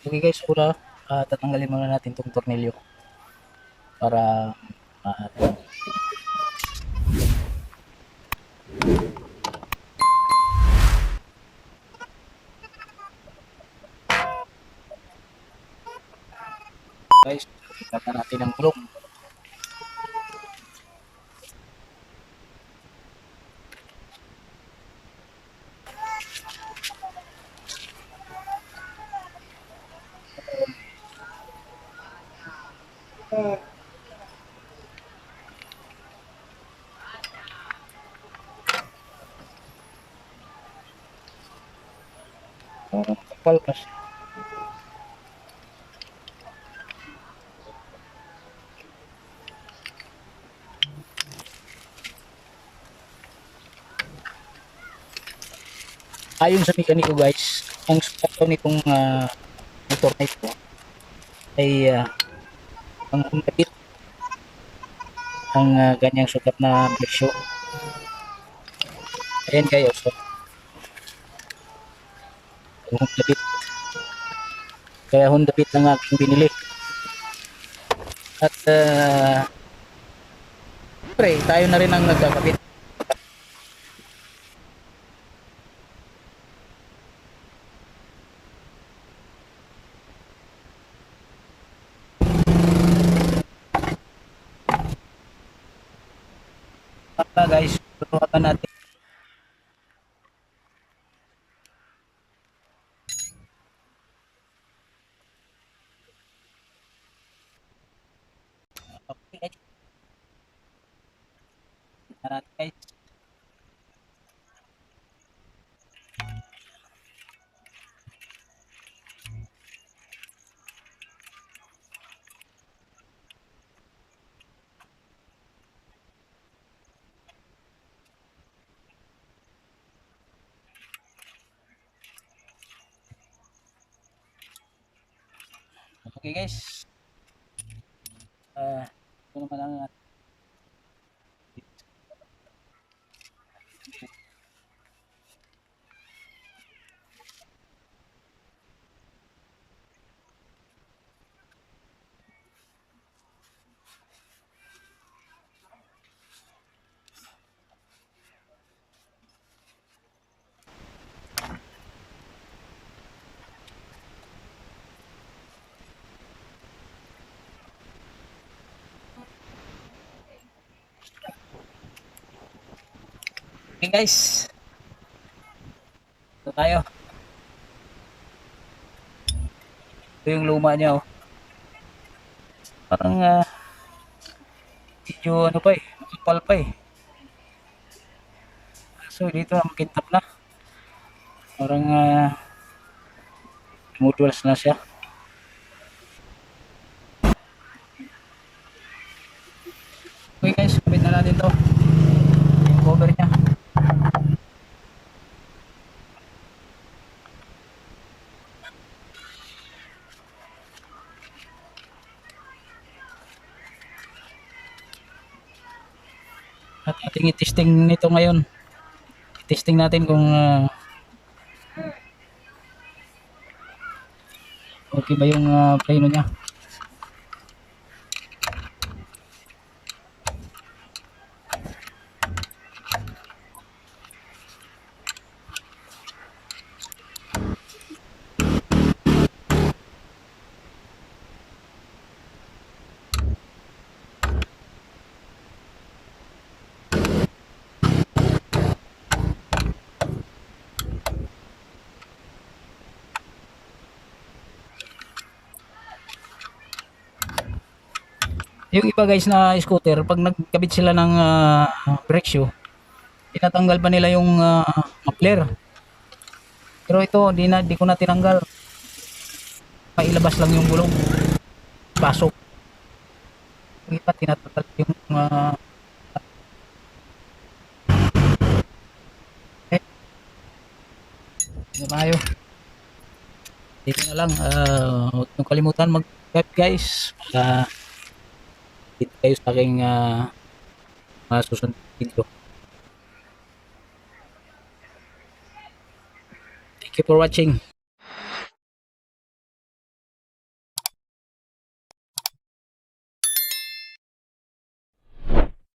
Okay guys, pura ah, tatanggalin muna natin tong tornilyo. Para ah, guys, ikata natin ang Parang kapal kasi. Ayon sa mekaniko guys, ang daw nitong ah, motor na ito ay ah, ang kumpit ang ah, ganyang sukat na presyo. Ayan kayo, so yung Honda Beat. Kaya Honda Beat lang aking binili. At uh, pre, tayo na rin ang nagkakabit. Basta guys, tutukan natin. Okay natin guys. Okay guys. Ah, ito naman ang Okay guys. Ito tayo. Ito yung luma niya oh. Parang ah medyo ano pa eh, makapal pa eh. So dito makintap na. Parang ah tumutulas na siya. Okay guys, kapit na natin to. Yung cover niya. At ating i-testing nito ngayon. I-testing natin kung ah, okay ba yung uh, preno niya. Yung iba guys na scooter, pag nagkabit sila ng uh, brake shoe, tinatanggal pa nila yung uh, muffler. Pero ito, di, na, di ko na tinanggal. Pailabas lang yung gulong. Pasok. Yung iba, tinatanggal yung uh, eh. Hindi tayo. Dito na lang. Uh, huwag niyong kalimutan mag-subscribe guys. Para dito kayo sa aking uh, mga susunod video. Thank you for watching.